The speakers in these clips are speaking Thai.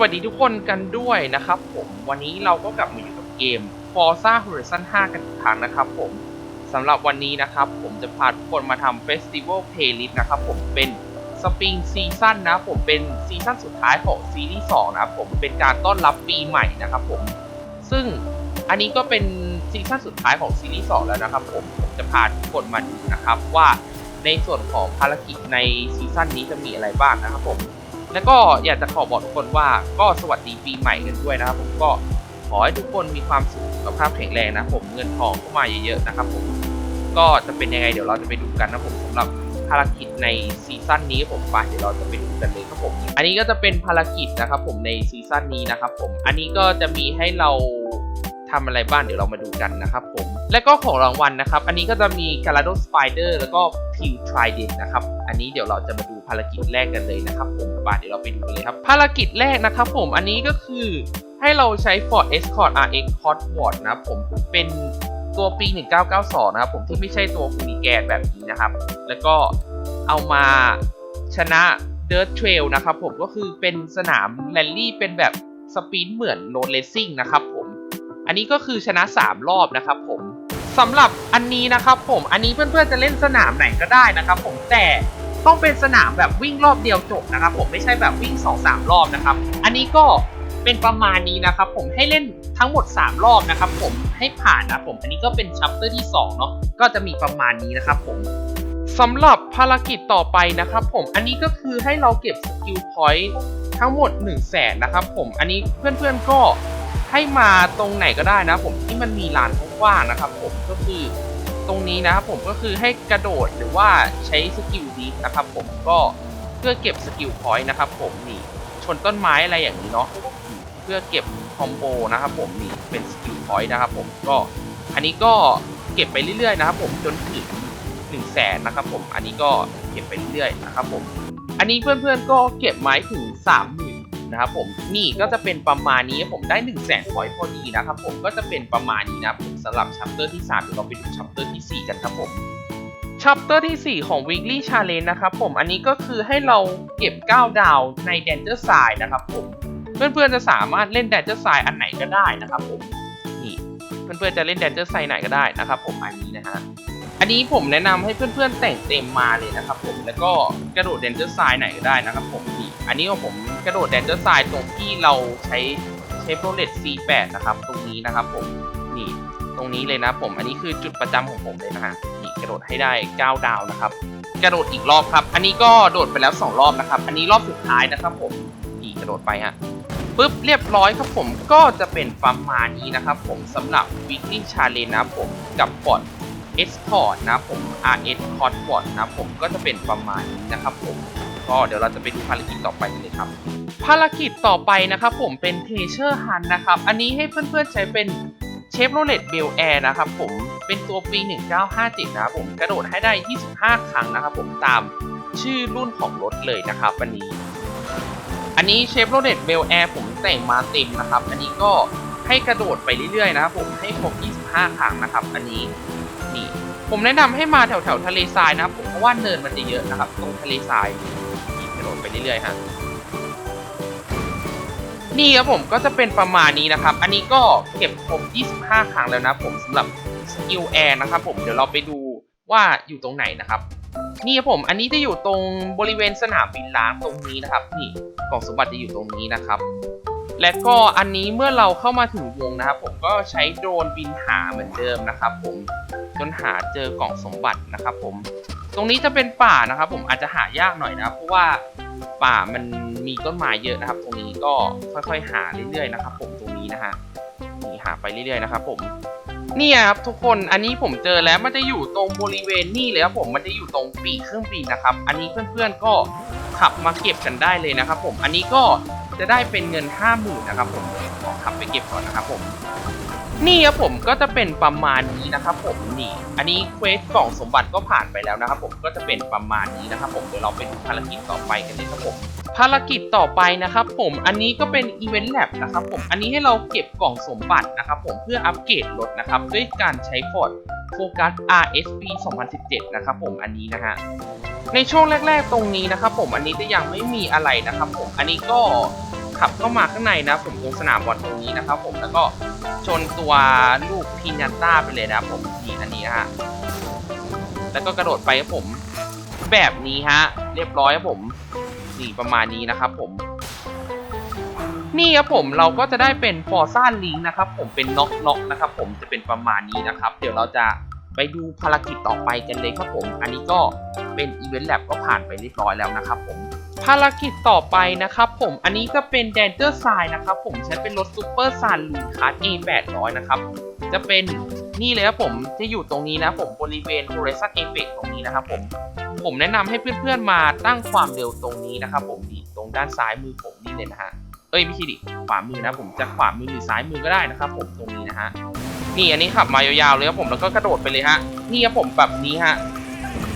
วัสดีทุกคนกันด้วยนะครับผมวันนี้เราก็กลับมาอยู่กับเกม Forza Horizon 5 กันอีกครั้งนะครับผมสำหรับวันนี้นะครับผมจะพาทุกคนมาทำ Festival Playlist นะครับผมเป็น Spring Season นะผมเป็นซีซั่นสุดท้ายของซีรีส์2นะครับผมเป็นการต้อนรับปีใหม่นะครับผมซึ่งอันนี้ก็เป็นซีซั่นสุดท้ายของซีรีส์2แล้วนะครับผมผมจะพาทุกคนมาดูนะครับว่าในส่วนของภารกิจในซีซั่นนี้จะมีอะไรบ้างนะครับผม แล้วก็อยากจะขอบอกทุกคนว่าก็สวัสดีปีใหม่กันด้วยนะครับผมก็ขอให้ทุกคนมีความสุขสุขภาพแข็งแรงนะผมเงินทองเข้ามาเยอะๆนะครับผมก็จะเป็นยังไงเดี๋ยวเราจะไปดูกันนะผมสำหรับภารกิจในซีซั่นนี้ผมไปเดี๋ยวเราจะไปดูกันเลยครับผม อันนี้ก็จะเป็นภารกิจนะครับผมในซีซั่นนี้นะครับผม อันนี้ก็จะมีให้เราทำอะไรบ้างเดี๋ยวเรามาดูกันนะครับผม และก็ของรางวัลนะครับ อันนี้ก็จะมี g a l a d o Spider แล้วก็ p i l Trident นะครับ อันนี้เดี๋ยวเราจะมาดูภารกิจแรกกันเลยนะครับผมป่าเดี๋ยวเราไปดูเลยครับ ภารกิจแรกนะครับผม อันนี้ก็คือให้เราใช้ Ford Escort RX Cosworth นะครับผมเป็นตัวปี 1992 นะครับผมที่ไม่ใช่ตัวฟูนิแกนแบบนี้นะครับ แล้วก็เอามาชนะ Dirt Trail นะครับผมก็คือเป็นสนามแรลลี่เป็นแบบสปีดเหมือนโรดเลสซิ่งนะครับผม อันนี้ก็คือชนะ 3 รอบนะครับผม สำหรับอันนี้นะครับผมอันนี้เพื่อนๆจะเล่นสนามไหนก็ได้นะครับ ผมแต่ต้องเป็นสนามแบบวิ่งรอบเดียวจบนะครับ ผมไม่ใช่แบบวิ่ง 2-3 รอบนะครับ อันนี้ก็เป็นประมาณนี้นะครับ ผมให้เล่นทั้งหมด 3 รอบนะครับ ผมให้ผ่านนะผมอันนี้ก็เป็นชัปเตอร์ที่2เนาะก็จะมีประมาณนี้นะครับ ผมสำหรับภารกิจต่อไปนะครับ ผมอันนี้ก็คือให้เราเก็บสกิลพอยต์ทั้งหมด 1 0 0 0 0แสนนะครับ ผมอันนี้เพื่อนๆก็ ให้มาตรงไหนก็ได้นะผมที่มันมีลานกว้างนะครับ ผมก็คือตรงนี้นะครับผมก็คือให้กระโดดหรือว่าใช้สกิลดีนะครับผมก็เพื่อเก็บสกิลพอยต์นะครับผมนี่ชนต้นไม้อะไรอย่างนี้เนาะเพื่อเก็บคอมโบนะครับผมนี่เป็นสกิลพอยต์นะครับผมก็อันนี้ก็เก็บไปเรื่อยๆนะครับผมจนถึง1นึ่งแสนนะครับผมอันนี้ก็เก็บไปเรื่อยๆนะครับผมอันนี้เพื่อนๆก็เก็บไม้ถึง3 0 0 0 0 นะครับผมนี่ก็จะเป็นประมาณนี้ผมได้1นึ่งแสนพอยพอดีนะครับผมก็จะเป็นประมาณนี้นะผมสำหรับชัปเตอร์ที่3เดี๋ยวเราไปดูชัปเตอร์ที่ 4 กันครับผมชัปเตอร์ที่ 4 ของ weekly challenge นะครับผมอันนี้ก็คือให้เราเก็บ 9 ดาวใน danger side นะครับผมเพื่อนๆจะสามารถเล่น danger side อันไหนก็ได้นะครับผมนี่เพื่อนๆจะเล่น danger side ไหนก็ได้นะครับผมอันนี้นะฮะอันนี้ผมแนะนำให้เพื่อนๆแต่งเต็มมาเลยนะครับผมแล้วก็กระโดด danger side ไหนก็ได้นะครับผม อันนี้ของผมกระโดด danger side ตรงที่เราใช้เชฟโรเลต C8 นะครับตรงนี้นะครับผมนี่ตรงนี้เลยนะผม อันนี้คือจุดประจำของผมเลยนะฮะนี่กระโดดให้ได้ 9 ดาวนะครับ กระโดดอีกรอบครับ อันนี้ก็โดดไปแล้ว 2 รอบนะครับ อันนี้รอบสุดท้ายนะครับผมนี่กระโดดไปฮะปุ๊บเรียบร้อยครับผมก็จะเป็นประมาณนี้นะครับผมสำหรับ weekly challenge นะผมกับบอท Escort นะผม RS c o s w o r d นะครับผมก็จะเป็นประมาณนี้นะครับผม ก็เดี๋ยวเราจะไปดูภารกิจต่อไปกันเลยครับ ภารกิจต่อไปนะครับผมเป็นเทเชอร์ฮันนะครับ อันนี้ให้เพื่อนๆใช้เป็นเชฟโรเลตเบลแอร์นะครับผมเป็นตัวปี 1957 นะครับผมกระโดดให้ได้ 25 ครั้งนะครับผมตามชื่อรุ่นของรถเลยนะครับวันนี้ อันนี้เชฟโรเลตเบลแอร์ผมแต่งมาเต็มนะครับ อันนี้ก็ให้กระโดดไปเรื่อยๆนะครับผมให้ครบ 25 ครั้งนะครับ อันนี้นี่ผมแนะนำให้มาแถวแถวๆทะเลทรายนะครับผมเพราะว่าเนินมันจะเยอะนะครับ ตรงทะเลทราย ไปเรื่อยๆฮะนี่ครับผมก็จะเป็นประมาณนี้นะครับ อันนี้ก็เก็บครบ25 ครั้งแล้วนะผมสำหรับสกิลแอร์นะครับผมเดี๋ยวเราไปดูว่าอยู่ตรงไหนนะครับ นี่ครับผมอันนี้จะอยู่ตรงบริเวณสนามบินล้างตรงนี้นะครับ นี่กล่องสมบัติจะอยู่ตรงนี้นะครับ และก็อันนี้เมื่อเราเข้ามาถึงวงนะครับ ผมก็ใช้โดรนบินหาเหมือนเดิมนะครับ ผมจนหาเจอกล่องสมบัตินะครับ ผม ตรงนี้จะเป็นป่านะครับ ผมอาจจะหายากหน่อยนะเพราะว่า ป่ามันมีต้นไม้เยอะนะครับ ตรงนี้ก็ค่อยๆ หาเรื่อยๆนะครับ ผมตรงนี้นะฮะนี่หาไปเรื่อยๆนะครับ ผมนี่ครับทุกคนอันนี้ผมเจอแล้วมันจะอยู่ตรงบริเวณนี่เลยครับผมมันจะอยู่ตรงปีกเครื่องบินนะครับ อันนี้เพื่อนๆก็ขับมาเก็บกันได้เลยนะครับ ผมอันนี้ก็จะได้เป็นเงิน 5 0,000นะครับผมขอขับไปเก็บก่อนนะครับผม นี่ครับผมก็จะเป็นประมาณนี้นะครับผมนี่ อันนี้เควสกล่องสมบัติก็ผ่านไปแล้วนะครับผมก็จะเป็นประมาณนี้นะครับผมเดี๋ยวเราไปดูภารกิจต่อไปกันเลยครับผมภารกิจต่อไปนะครับผมอันนี้ก็เป็นอีเวนต์แลบนะครับผมอันนี้ให้เราเก็บกล่องสมบัตินะครับผมเพื่ออัปเกรดรถนะครับด้วยการใช้ฟอร์ดโฟกัส RSP 2017 นะครับผมอันนี้นะฮะในช่วงแรก ๆ ตรงนี้นะครับผมอันนี้จะยังไม่มีอะไรนะครับผมอันนี้ก็ขับเข้ามาข้างในนะผมตรงสนามบอลตรงนี้นะครับผมแล้วก็ ชนตัวลูกพินันต้าไปเลยนะผมนี่อันนี้ฮะแล้วก็กระโดดไปครับผม แบบนี้ฮะ เรียบร้อยครับผมนี่ประมาณนี้นะครับผม นี่ครับผมเราก็จะได้เป็นฟอร์ซ่าลิงนะครับ ผมเป็นน็อกน็อกนะครับ ผมจะเป็นประมาณนี้นะครับ เดี๋ยวเราจะไปดูภารกิจต่อไปกันเลยครับผม อันนี้ก็เป็นอีเวนต์แลบก็ผ่านไปเรียบร้อยแล้วนะครับผม ภารกิจต่อไปนะครับผม อันนี้จะเป็นแดนเจอร์ไซน์นะครับผม ใช้เป็นรถซูเปอร์ซานลูคาร์ด A800 นะครับ จะเป็นนี่เลยครับผม จะอยู่ตรงนี้นะผมบริเวณ Horizon Effect ตรงนี้นะครับผม ผมแนะนำให้เพื่อนๆมาตั้งความเร็วตรงนี้นะครับผมนี่ตรงด้านซ้ายมือผมนี่เลยนะฮะ เอ้ยไม่ใช่ดิขวามือนะผมจะขวามือหรือซ้ายมือก็ได้นะครับผมตรงนี้นะฮะ นี่อันนี้ขับมายาวๆเลยครับผมแล้วก็กระโดดไปเลยฮะ นี่ครับผมแบบนี้ฮะ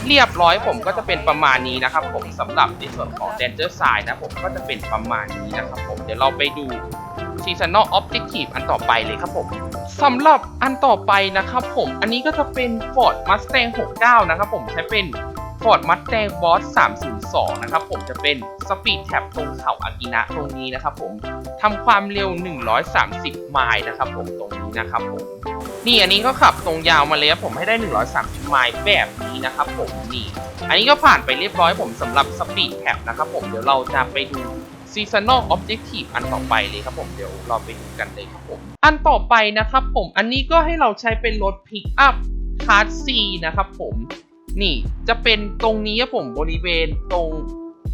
เรียบร้อยผมก็จะเป็นประมาณนี้นะครับ ผมสำหรับในส่วนของ Danger Side นะผมก็จะเป็นประมาณนี้นะครับผมเดี๋ยวเราไปดู Seasonal Objective อันต่อไปเลยครับผมสำหรับอันต่อไปนะครับผมอันนี้ก็จะเป็น Ford Mustang 69 นะครับผมใช้เป็น Ford Mustang Boss 302 นะครับผมจะเป็น Speed Tap ตรงเขาอากินะตรงนี้นะครับผมทำความเร็ว 130 ไมล์นะครับผมตรงนี้นะครับผม นี่อันนี้ก็ขับตรงยาวมาเลยครับผมให้ได้ 130 ไมล์แบบนี้นะครับผมนี่ อันนี้ก็ผ่านไปเรียบร้อยผมสำหรับ Speed Cap นะครับผมเดี๋ยวเราจะไปดู Seasonal Objective อันต่อไปเลยครับผมเดี๋ยวเราไปดูกันเลยครับผม อันต่อไปนะครับผมอันนี้ก็ให้เราใช้เป็นรถ Pick Up Class C นะครับผมนี่จะเป็นตรงนี้ครับผมบริเวณตรง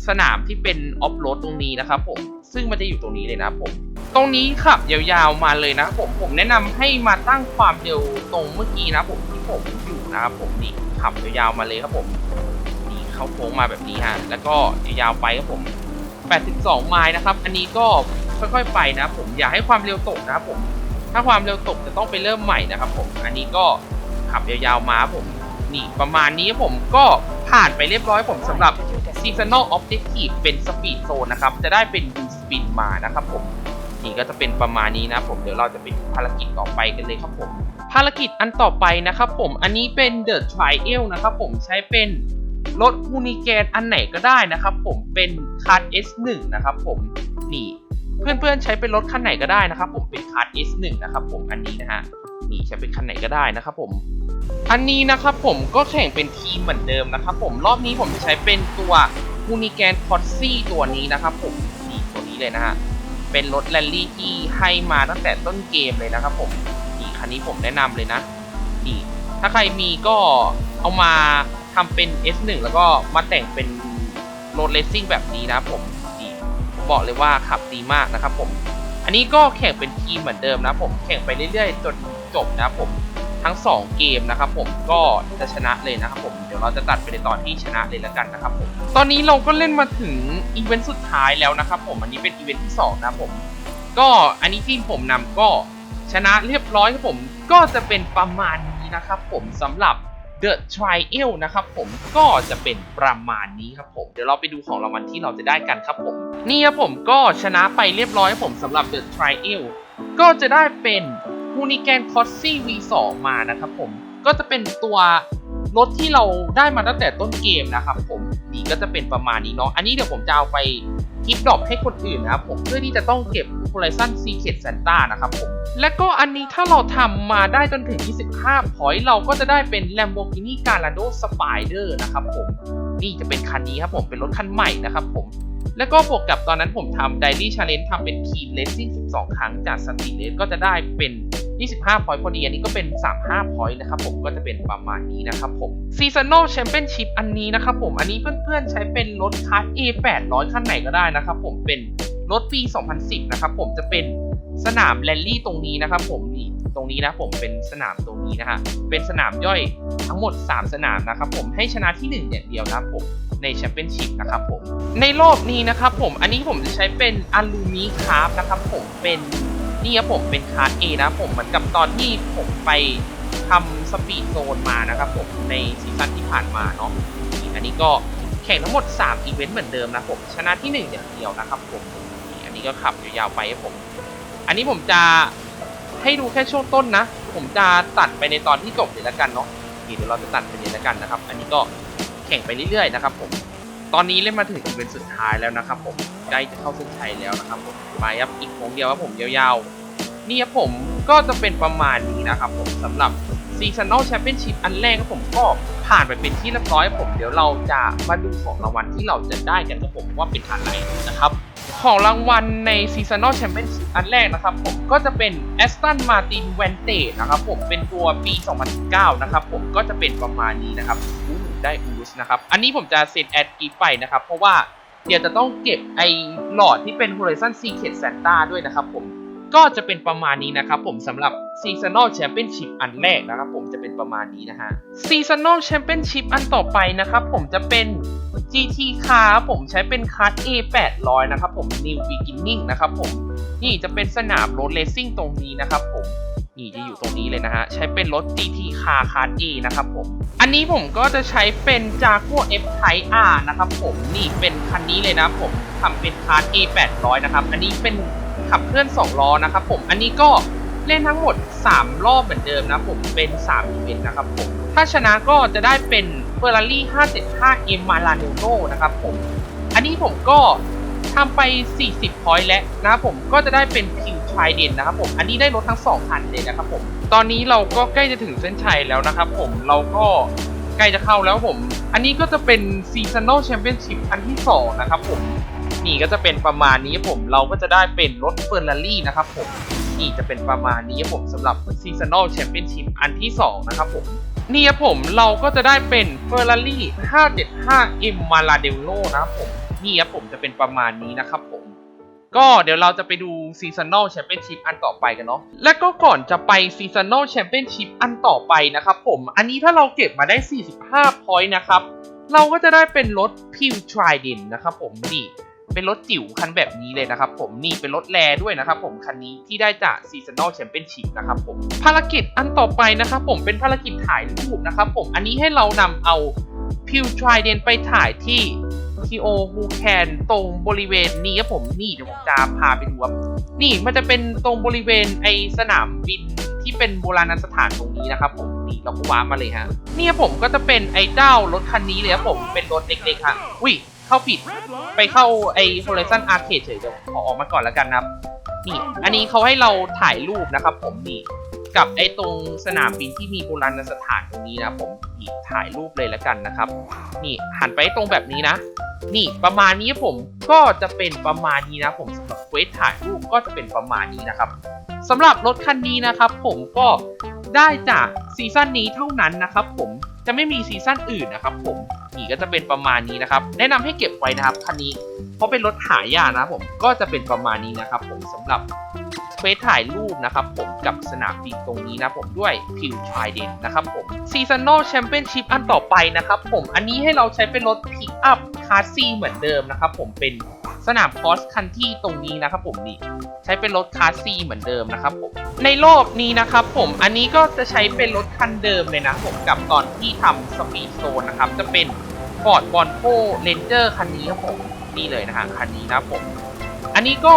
สนามที่เป็นออฟโรดตรงนี้นะครับผมซึ่งมันจะอยู่ตรงนี้เลยนะครับผม ตรงนี้ขับยาวๆมาเลยนะผมผมแนะนำให้มาตั้งความเร็วตรงเมื่อกี้นะผมที่ผมอยู่นะครับผมนี่ขับยาวๆมาเลยครับผมนี่เข้าโค้งมาแบบนี้ฮะแล้วก็ยาวๆไปครับผม 82 ไมล์นะครับ อันนี้ก็ค่อยๆไปนะผมอย่าให้ความเร็วตกนะครับผมถ้าความเร็วตกจะต้องไปเริ่มใหม่นะครับผมอันนี้ก็ขับยาวๆมาผมนี่ประมาณนี้ผมก็ผ่านไปเรียบร้อยผมสำหรับ Seasonal Objective เป็น Speed Zone นะครับ จะได้เป็น U Spin มานะครับผมีก็จะเป็นประมาณนี้นะผมเดี๋ยวเราจะไปดูภารกิจต่อไปกันเลยครับผม ภารกิจอันต่อไปนะครับผมอันนี้เป็น The Trial นะครับผมใช้เป็นรถฮูนิแกนอันไหนก็ได้นะครับผมเป็นคัส S1 นะครับผมนี่เพื่อนๆใช้เป็นรถคันไหนก็ได้นะครับผมเป็นคัส S1 นะครับผมอันนี้นะฮะนี่ใช้เป็นคันไหนก็ได้นะครับผมอันนี้นะครับผมก็แข่งเป็นทีมเหมือนเดิมนะครับผมรอบนี้ผมจะใช้เป็นตัวฮูนิแกนคอ s ซี่ตัวนี้นะครับผมนี่ตัวนี้เลยนะฮะ เป็นรถแรลลี่ที่ให้มาตั้งแต่ต้นเกมเลยนะครับผมนี่คันนี้ผมแนะนำเลยนะนี่ถ้าใครมีก็เอามาทำเป็น S1 แล้วก็มาแต่งเป็นรถเลสซิ่งแบบนี้นะผมนี่บอกเลยว่าขับดีมากนะครับผม อันนี้ก็แข่งเป็นทีมเหมือนเดิมนะผมแข่งไปเรื่อยๆ จนจบนะผม ทั้ง 2 เกมนะครับผมก็จะชนะเลยนะครับผมเดี๋ยวเราจะตัดไปในตอนที่ชนะเลยแล้วกันนะครับผมตอนนี้เราก็เล่นมาถึงอีเวนต์สุดท้ายแล้วนะครับผมอันนี้เป็นอีเวนต์ที่2นะครับผมก็อันนี้ทีมผมนำก็ชนะเรียบร้อยครับผมก็จะเป็นประมาณนี้นะครับผมสำหรับ The Trial นะครับผมก็จะเป็นประมาณนี้ครับผมเดี๋ยวเราไปดูของรางวัลที่เราจะได้กันครับผมนี่ครับผมก็ชนะไปเรียบร้อยครับผมสำหรับ The Trial ก็จะได้เป็น h u n i g a n c o s s y V2 มานะครับผมก็จะเป็นตัวรถที่เราได้มาตั้งแต่ต้นเกมนะครับผมนี่ก็จะเป็นประมาณนี้เนาะอันนี้เดี๋ยวผมจะเอาไปกิฟต์ดรอปให้คนอื่นนะครับผมเพื่อที่จะต้องเก็บ Horizon Secret Santa นะครับผมและก็อันนี้ถ้าเราทำมาได้จนถึง 25 พอยต์เราก็จะได้เป็น Lamborghini Gallardo Spider นะครับผมนี่จะเป็นคันนี้ครับผมเป็นรถคันใหม่นะครับผมแล้วก็บวกกับตอนนั้นผมทำ Daily Challenge ทำเป็น Team Racing 12 ครั้งจาก s t e a m Race ก็จะได้เป็น 25 พอยต์พอดี อันนี้ก็เป็น 35 พอยต์นะครับผมก็จะเป็นประมาณนี้นะครับผม Seasonal Championship อันนี้นะครับผมอันนี้เพื่อนๆใช้เป็นรถคัส A 800 คันไหนก็ได้นะครับผมเป็นรถปี 2010 นะครับผมจะเป็นสนามแรลลี่ตรงนี้นะครับผมนี่ตรงนี้นะผมเป็นสนามตรงนี้นะฮะเป็นสนามย่อยทั้งหมด 3 สนามนะครับผมให้ชนะที่1อย่างเดียวนะครับผมในแชมเปี้ยนชิพนะครับผมในรอบนี้นะครับผมอันนี้ผมจะใช้เป็นอลูมิคาร์บนะครับผมเป็น นี่ครับผมเป็นคาร์ด A นะผมเหมือนกับตอนที่ผมไปทำสปีดโซนมานะครับผมในซีซั่นที่ผ่านมาเนาะนี่อันนี้ก็แข่งทั้งหมด 3 อีเวนต์เหมือนเดิมนะผมชนะที่1อย่างเดียวนะครับผมนี่อันนี้ก็ขับยาวๆไปครับผม อันนี้ผมจะให้ดูแค่ช่วงต้นนะ ผมจะตัดไปในตอนที่จบเลยแล้วกันเนาะนี่เดี๋ยวเราจะตัดไปเลยแล้วกันนะครับ อันนี้ก็แข่งไปเรื่อยๆนะครับผม ตอนนี้เล่นมาถึงอีเวนต์สุดท้ายแล้วนะครับผมใกล้จะเข้าเส้นชัยแล้วนะครับผมมาครับอีกโค้งเดียวครับผมยาวๆ นี่ครับผมก็จะเป็นประมาณนี้นะครับผมสำหรับ Seasonal Championship อันแรกครับผมก็ผ่านไปเป็นที่เรียบร้อยผมเดี๋ยวเราจะมาดูของรางวัลที่เราจะได้กันครับผมว่าเป็นอะไรนะครับของรางวัลใน Seasonal Championship อันแรกนะครับผมก็จะเป็น Aston Martin Vantage นะครับผมเป็นตัวปี 2019 นะครับผมก็จะเป็นประมาณนี้นะครับ ได้อูสนะครับ อันนี้ผมจะเซ็นแอดกีไปนะครับ เพราะว่าเดี๋ยวจะต้องเก็บไอ้หลอดที่เป็น Horizon Secret Santa ด้วยนะครับผมก็จะเป็นประมาณนี้นะครับผมสำหรับ Seasonal Championship อันแรกนะครับผมจะเป็นประมาณนี้นะฮะ Seasonal Championship อันต่อไปนะครับผมจะเป็น GT Car ครับผมใช้เป็นคัส A 800นะครับผม New Beginning นะครับผมนี่จะเป็นสนามรถเลสซิ่งตรงนี้นะครับผม นี่จะอยู่ตรงนี้เลยนะฮะ ใช้เป็นรถ GT Car คัส A นะครับผม อันนี้ผมก็จะใช้เป็น Jaguar F Type R นะครับผมนี่เป็นคันนี้เลยนะผมทำเป็นคัส A 800 นะครับ อันนี้เป็นขับเคลื่อน 2 ล้อนะครับผม อันนี้ก็เล่นทั้งหมด 3 รอบเหมือนเดิมนะผมเป็น3อีเวนต์นะครับผม ถ้าชนะก็จะได้เป็น Ferrari 575 M Maranello นะครับผม อันนี้ผมก็ทำไป 40 พอยต์แล้วนะครับผมก็จะได้เป็นคิ วายเด่นนะครับผมอันนี้ได้รถทั้ง2คันเลยนะครับผมตอนนี้เราก็ใกล้จะถึงเส้นชัยแล้วนะครับผมเราก็ใกล้จะเข้าแล้วผม อันนี้ก็จะเป็น Seasonal Championship อันที่2นะครับผมนี่ก็จะเป็นประมาณนี้ผมเราก็จะได้เป็นรถเฟอร์รารี่นะครับผมนี่จะเป็นประมาณนี้ผมสำหรับ Seasonal Championship อันที่2นะครับผมนี่ครับผมเราก็จะได้เป็น Ferrari 575 M Maranello นะครับผมนี่ครับผมจะเป็นประมาณนี้นะครับผม ก็เดี๋ยวเราจะไปดู Seasonal Championship อันต่อไปกันเนาะและก็ก่อนจะไป Seasonal Championship อันต่อไปนะครับผมอันนี้ถ้าเราเก็บมาได้ 45 point นะครับ เราก็จะได้เป็นรถ p i l Trident นะครับผมนี่เป็นรถจิ๋วคันแบบนี้เลยนะครับผมนี่เป็นรถแรด้วยนะครับผมคันนี้ที่ได้จาก Seasonal Championship นะครับผมภารกิจอันต่อไปนะครับผมเป็นภารกิจถ่ายรูปนะครับผมอันนี้ให้เรานำเอา p i l Trident ไปถ่ายที่ ทีโอฮูแคนตรงบริเวณนี้ครับผมนี่เดี๋ยวผมจะพาไปดูครับนี่มันจะเป็นตรงบริเวณไอสนามบินที่เป็นโบราณสถานตรงนี้นะครับผมนี่เราก็ว้ามาเลยฮะนี่ครับผมก็จะเป็นไอเจ้ารถคันนี้เลยครับผมเป็นรถเล็กๆฮะอุ้ยเข้าผิดไปเข้าไอ Horizon Arcade เฉยเดี๋ยวขอออกมาก่อนแล้วกันนะครับนี่อันนี้เขาให้เราถ่ายรูปนะครับผมนี่ กับไอ้ตรงสนามบินที่มีโบราณสถานตรงนี้นะผมถ่ายรูปเลยแล้วกันนะครับ นี่หันไปตรงแบบนี้นะ นี่ประมาณนี้ผมก็จะเป็นประมาณนี้นะ ผมสำหรับเวสถ่ายรูปก็จะเป็นประมาณนี้นะครับสำหรับรถคันนี้นะครับ ผมก็ได้จากซีซั่นนี้เท่านั้นนะครับผมจะไม่มีซีซั่นอื่นนะครับผมนี่ก็จะเป็นประมาณนี้นะครับ แนะนำให้เก็บไว้นะครับคันนี้ เพราะเป็นรถหายากนะผมก็จะเป็นประมาณนี้นะครับ ผมสำหรับ ควสถ่ายรูปนะครับผมกับสนามบินตรงนี้นะผมด้วยพิวชายเดนนะครับผมซีซันอลแชมเปี้ยนชิพอันต่อไปนะครับผมอันนี้ให้เราใช้เป็นรถพิกอัพคาร์ซีเหมือนเดิมนะครับผมเป็นสนามคอสคันที่ตรงนี้นะครับผมนี่ใช้เป็นรถคาร์ซีเหมือนเดิมนะครับผมในรอบนี้นะครับผมอันนี้ก็จะใช้เป็นรถคันเดิมเลยนะผมกับตอนที่ทำสปีดโซนนะครับจะเป็นฟอร์ดบอลโ r เ n นเจอร์คันนี้ครับผมนี่เลยนะฮะคันนี้นะผม อันนี้ก็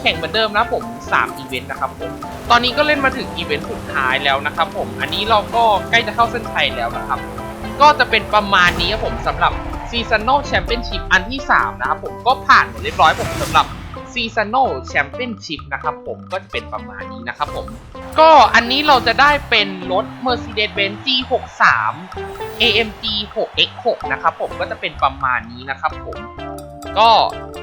แข่งเหมือนเดิมนะผม 3อีเวนต์นะครับผมตอนนี้ก็เล่นมาถึงอีเวนต์สุดท้ายแล้วนะครับผมอันนี้เราก็ใกล้จะเข้าเส้นชัยแล้วนะครับ ก็จะเป็นประมาณนี้ครับผมสำหรับ Seasonal Championship อันที่ 3 นะครับผมก็ผ่านหมดเรียบร้อยผมสำหรับ Seasonal Championship นะครับผมก็จะเป็นประมาณนี้นะครับผม ก็อันนี้เราจะได้เป็นรถ Mercedes-Benz G63 AMG 6X6 นะครับผมก็จะเป็นประมาณนี้นะครับผม ก็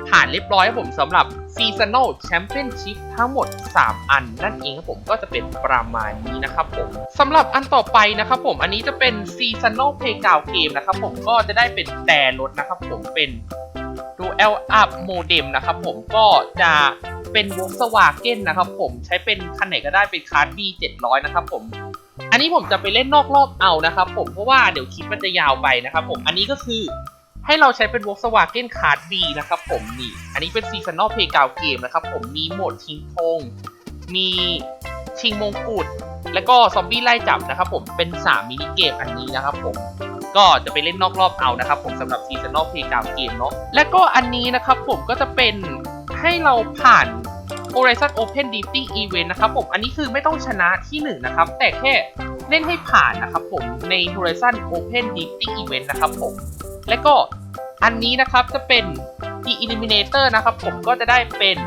ผ่านเรียบร้อยครับผมสำหรับ Seasonal Championship ทั้งหมด 3 อัน นั่นเองครับผมก็จะเป็นประมาณนี้นะครับผมสำหรับอันต่อไปนะครับผมอันนี้จะเป็น Seasonal Playground Game นะครับผมก็จะได้เป็นแต่รถนะครับผมเป็น Dual Up Modem นะครับผมก็จะเป็นวงสวาเก้นนะครับผมใช้เป็นคันไหนก็ได้เป็นคาร์ด B 700นะครับผมอันนี้ผมจะไปเล่นนอกรอบเอานะครับผมเพราะว่าเดี๋ยวคลิปมันจะยาวไปนะครับผมอันนี้ก็คือ ให้เราใช้เป็น Volkswagen Card B นะครับผมนี่ อันนี้เป็น Seasonal Playground Game นะครับผมมีโหมดชิงธงมีชิงมงกุฎแล้วก็ซอมบี้ไล่จับนะครับผมเป็น 3 มินิเกมอันนี้นะครับผมก็จะไปเล่นนอกรอบเอานะครับผมสำหรับ Seasonal Playground Game เนาะและก็อันนี้นะครับผมก็จะเป็นให้เราผ่าน Horizon Open Drifting Event นะครับผม อันนี้คือไม่ต้องชนะที่ 1 นะครับ แต่แค่เล่นให้ผ่านนะครับผมใน Horizon Open Drifting Event นะครับผม และก็อันนี้นะครับจะเป็น The Eliminator นะครับผมก็จะได้เป็น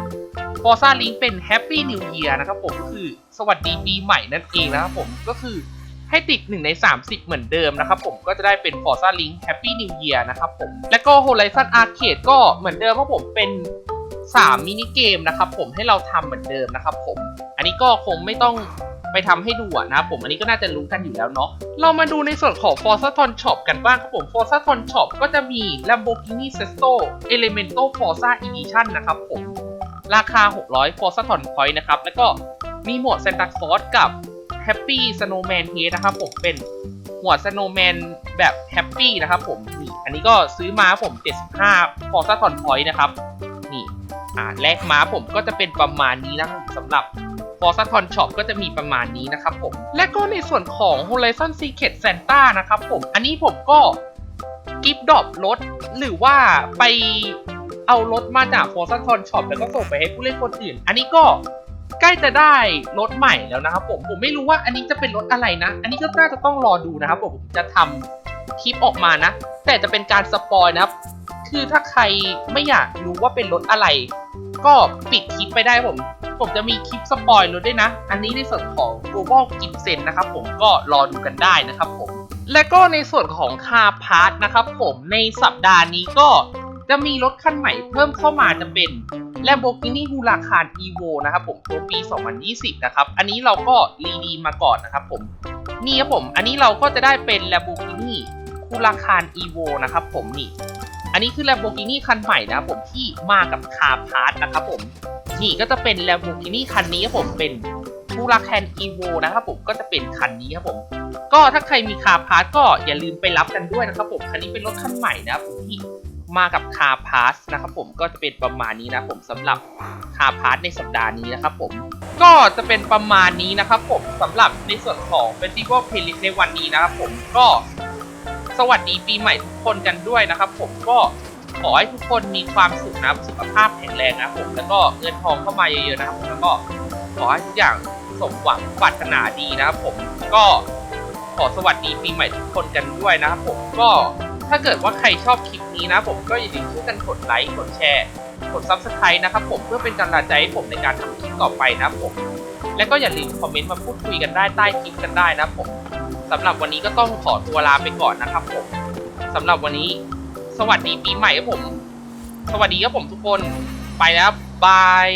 Forza Link เป็น Happy New Year นะครับผมก็คือสวัสดีปีใหม่นั่นเองนะครับผมก็คือให้ติด 1 ใน 30 เหมือนเดิมนะครับผมก็จะได้เป็น Forza Link Happy New Year นะครับผมและก็ Horizon Arcade ก็เหมือนเดิมครับผมเป็น3มินิเกมนะครับผมให้เราทำเหมือนเดิมนะครับผม อันนี้ก็คงไม่ต้อง ไปทำให้ดูนะผมอันนี้ก็น่าจะรู้กันอยู่แล้วเนาะเรามาดูในส่วนของ Forza Ton Shop กันบ้างครับผม Forza Ton Shop ก็จะมี Lamborghini Sesto Elemento Forza Edition นะครับผมราคา 600 Forza Ton Point นะครับแล้วก็มีหมวด Santa Claus กับ Happy Snowman Head นะครับผมเป็นหมวด Snowman แบบ Happy นะครับผมนี่อันนี้ก็ซื้อมาผม 75 Forza Ton Point นะครับนี่อ่าแลกม้าผมก็จะเป็นประมาณนี้นะครับสำหรับ Forza Ton Shop ก็จะมีประมาณนี้นะครับผม และก็ในส่วนของ Horizon Secret Santa นะครับผม อันนี้ผมก็กิฟต์ดรอปรถ หรือว่าไปเอารถมาจาก Forza Ton Shop แล้วก็ส่งไปให้ผู้เล่นคนอื่น อันนี้ก็ใกล้จะได้รถใหม่แล้วนะครับผม ผมไม่รู้ว่าอันนี้จะเป็นรถอะไรนะ อันนี้ก็น่าจะต้องรอดูนะครับผมผมจะทำคลิปออกมานะ แต่จะเป็นการสปอยนะครับ คือถ้าใครไม่อยากรู้ว่าเป็นรถอะไร ก็ปิดคลิปไปได้ผม ผมจะมีคลิปสปอยล์รถด้วยนะ อันนี้ในส่วนของ Global g i f t นะครับผมก็รอดูกันได้นะครับผม และก็ในส่วนของคาพาร์ทนะครับผมในสัปดาห์นี้ก็จะมีรถคันใหม่เพิ่มเข้ามาจะเป็น Lamborghini Huracan Evo นะครับผมตัวปี 2020 นะครับ อันนี้เราก็รีดีมาก่อนนะครับผม นี่ครับผม อันนี้เราก็จะได้เป็น Lamborghini Huracan Evo นะครับผมนี่ อันนี้คือ Lamborghini คันใหม่นะครับผมที่มากับคาพาร์ทนะครับผม นี่ก็จะเป็น Lamborghini คันนี้ครับผมเป็น Huracan Evo นะครับผมก็จะเป็นคันนี้ครับผมก็ถ้าใครมีคาพาร์ทก็อย่าลืมไปรับกันด้วยนะครับผมคันนี้เป็นรถคันใหม่นะครับผมที่มากับคาพาร์ทนะครับผมก็จะเป็นประมาณนี้นะผมสำหรับคาพาร์ทในสัปดาห์นี้นะครับผมก็จะเป็นประมาณนี้นะครับผมสำหรับในส่วนของ Festival Playlist ในวันนี้นะครับผมก็สวัสดีปีใหม่ทุกคนกันด้วยนะครับผมก็ ขอให้ทุกคนมีความสุขนะสุขภาพแข็งแรงนะผมแล้วก็เงินทองเข้ามาเยอะๆนะครับผมแล้วก็ขอให้ทุกอย่างสมหวังปรารถนาดีนะครับผมก็ขอสวัสดีปีใหม่ทุกคนกันด้วยนะครับผมก็ถ้าเกิดว่าใครชอบคลิปนี้นะผมก็อย่าลืมช่วยกันกดไลค์กดแชร์กด subscribe นะครับผมเพื่อเป็นกำลังใจให้ผมในการทำคลิปต่อไปนะผม และก็อย่าลืมคอมเมนต์มาพูดคุยกันได้ใต้คลิปกันได้นะผมสำหรับวันนี้ก็ต้องขอตัวลาไปก่อนนะครับผมสำหรับวันนี้ สวัสดีปีใหม่ครับผม สวัสดีครับผมทุกคน ไปแล้วบาย